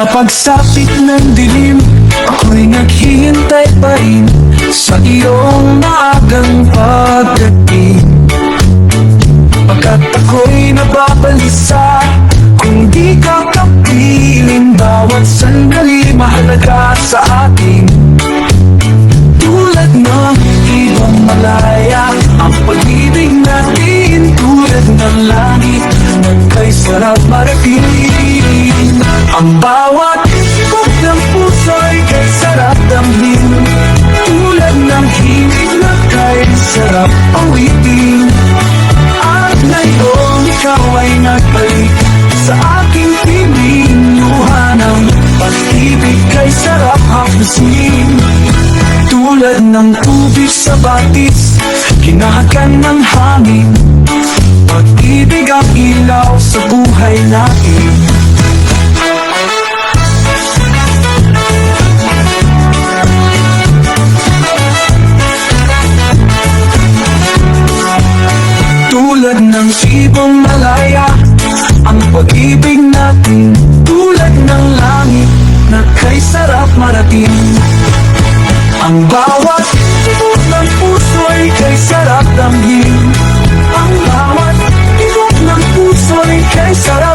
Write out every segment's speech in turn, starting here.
Sa pagsapit ng dilim Ako'y naghihintay pa rin. Sa iyong maagang pagdating Pagkat ako'y nababalisa Kung di ka kapiling Bawat sandali mahalaga sa akin Tulad ng ibang malaya Ang pag-ibig natin Tulad ng langit Nagkay sarap marating. Ang bawat ikot ng puso'y Kay sarap damhin. Tulad ng himig na kay sarap awitin. At ngayon ikaw ay nagbalik Sa aking piling. Luha ng pag-ibig Kay sarap hapusin tulad ng tubig sa batis Kinahakan ng hangin. Pag-ibig ang ilaw sa buhay natin ng ibong malaya Ang pag-ibig natin Tulad ng langit Na kay sarap marating. Ang bawat tibok ng puso'y kay sarap damhin. Ang bawat tibok ng puso'y kay sarap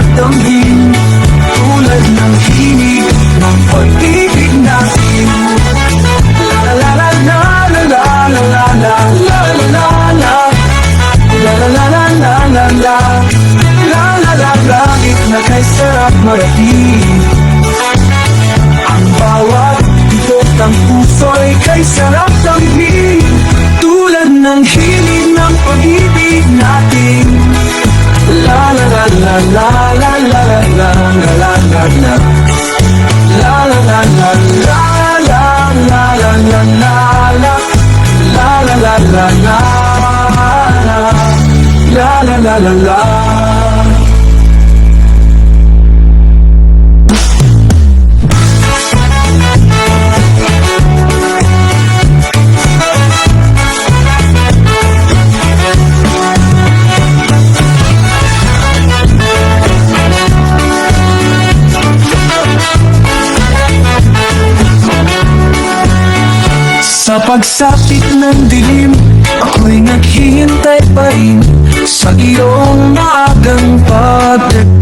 sarap marating ang bawat tibok ng puso'y kay sarap damhin Tulad ng hilig ng pag-ibig natin La la la la la la la la la la la la la La la la la la la la la la la la La la la la la La la la la la Sa pagsapit ng dilim Ako'y naghihintay pa rin Sa iyong maagang pagdating